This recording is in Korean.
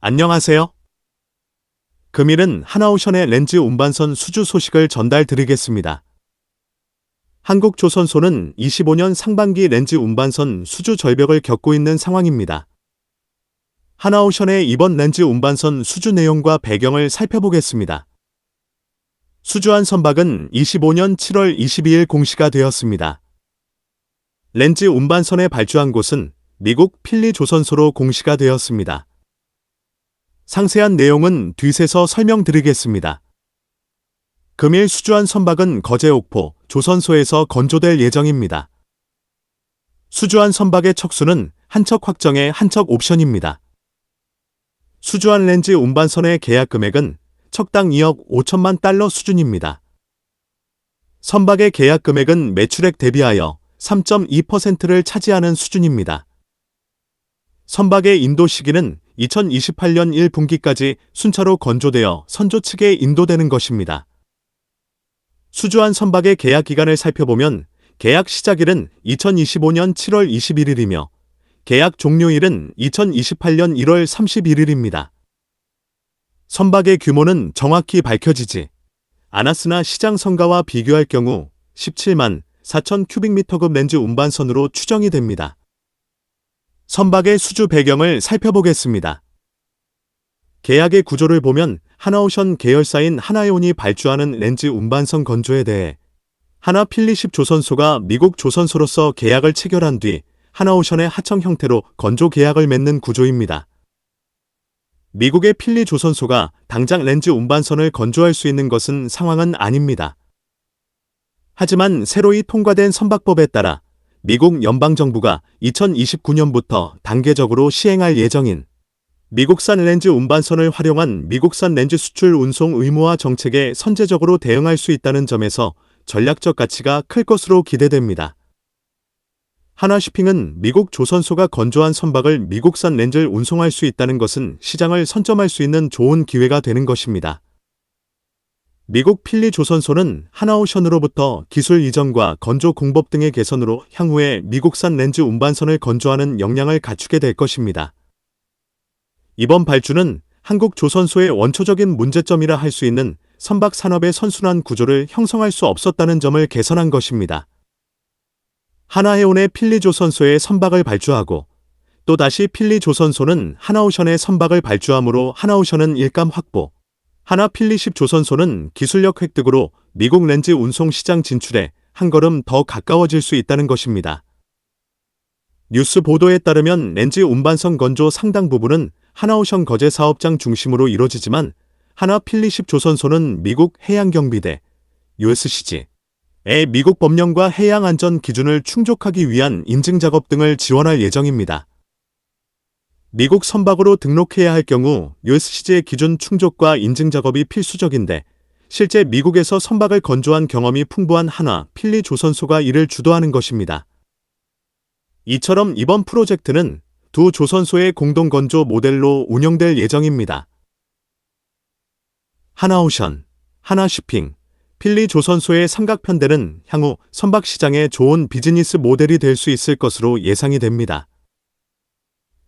안녕하세요. 금일은 하나오션의 렌즈 운반선 수주 소식을 전달 드리겠습니다. 한국조선소는 25년 상반기 렌즈 운반선 수주 절벽을 겪고 있는 상황입니다. 하나오션의 이번 렌즈 운반선 수주 내용과 배경을 살펴보겠습니다. 수주한 선박은 25년 7월 22일 공시가 되었습니다. 렌즈 운반선에 발주한 곳은 미국 필리 조선소로 공시가 되었습니다. 상세한 내용은 뒤에서 설명드리겠습니다. 금일 수주한 선박은 거제 옥포 조선소에서 건조될 예정입니다. 수주한 선박의 척수는 한 척 확정의 한척 옵션입니다. 수주한 렌즈 운반선의 계약 금액은 척당 2억 5천만 달러 수준입니다. 선박의 계약 금액은 매출액 대비하여 3.2%를 차지하는 수준입니다. 선박의 인도 시기는 2028년 1분기까지 순차로 건조되어 선조 측에 인도되는 것입니다. 수주한 선박의 계약 기간을 살펴보면 계약 시작일은 2025년 7월 21일이며 계약 종료일은 2028년 1월 31일입니다. 선박의 규모는 정확히 밝혀지지 않았으나 시장 성가와 비교할 경우 17만 4천 큐빅미터급 렌즈 운반선으로 추정이 됩니다. 선박의 수주 배경을 살펴보겠습니다. 계약의 구조를 보면 하나오션 계열사인 하나이온이 발주하는 렌즈 운반선 건조에 대해 하나 필리십 조선소가 미국 조선소로서 계약을 체결한 뒤 하나오션의 하청 형태로 건조 계약을 맺는 구조입니다. 미국의 필리 조선소가 당장 렌즈 운반선을 건조할 수 있는 것은 상황은 아닙니다. 하지만 새로이 통과된 선박법에 따라 미국 연방정부가 2029년부터 단계적으로 시행할 예정인 미국산 렌즈 운반선을 활용한 미국산 렌즈 수출 운송 의무화 정책에 선제적으로 대응할 수 있다는 점에서 전략적 가치가 클 것으로 기대됩니다. 하나쇼핑은 미국 조선소가 건조한 선박을 미국산 렌즈를 운송할 수 있다는 것은 시장을 선점할 수 있는 좋은 기회가 되는 것입니다. 미국 필리 조선소는 하나오션으로부터 기술 이전과 건조 공법 등의 개선으로 향후에 미국산 렌즈 운반선을 건조하는 역량을 갖추게 될 것입니다. 이번 발주는 한국 조선소의 원초적인 문제점이라 할 수 있는 선박 산업의 선순환 구조를 형성할 수 없었다는 점을 개선한 것입니다. 하나해운의 필리 조선소에 선박을 발주하고 또다시 필리 조선소는 하나오션의 선박을 발주하므로 하나오션은 일감 확보, 하나 필리십 조선소는 기술력 획득으로 미국 렌즈 운송 시장 진출에 한 걸음 더 가까워질 수 있다는 것입니다. 뉴스 보도에 따르면 렌즈 운반선 건조 상당 부분은 하나오션 거제 사업장 중심으로 이루어지지만 하나 필리십 조선소는 미국 해양경비대 USCG 의 미국 법령과 해양 안전 기준을 충족하기 위한 인증 작업 등을 지원할 예정입니다. 미국 선박으로 등록해야 할 경우 USCG의 기준 충족과 인증 작업이 필수적인데 실제 미국에서 선박을 건조한 경험이 풍부한 하나 필리 조선소가 이를 주도하는 것입니다. 이처럼 이번 프로젝트는 두 조선소의 공동 건조 모델로 운영될 예정입니다. 하나오션, 하나쇼핑, 필리 조선소의 삼각편대는 향후 선박 시장에 좋은 비즈니스 모델이 될 수 있을 것으로 예상이 됩니다.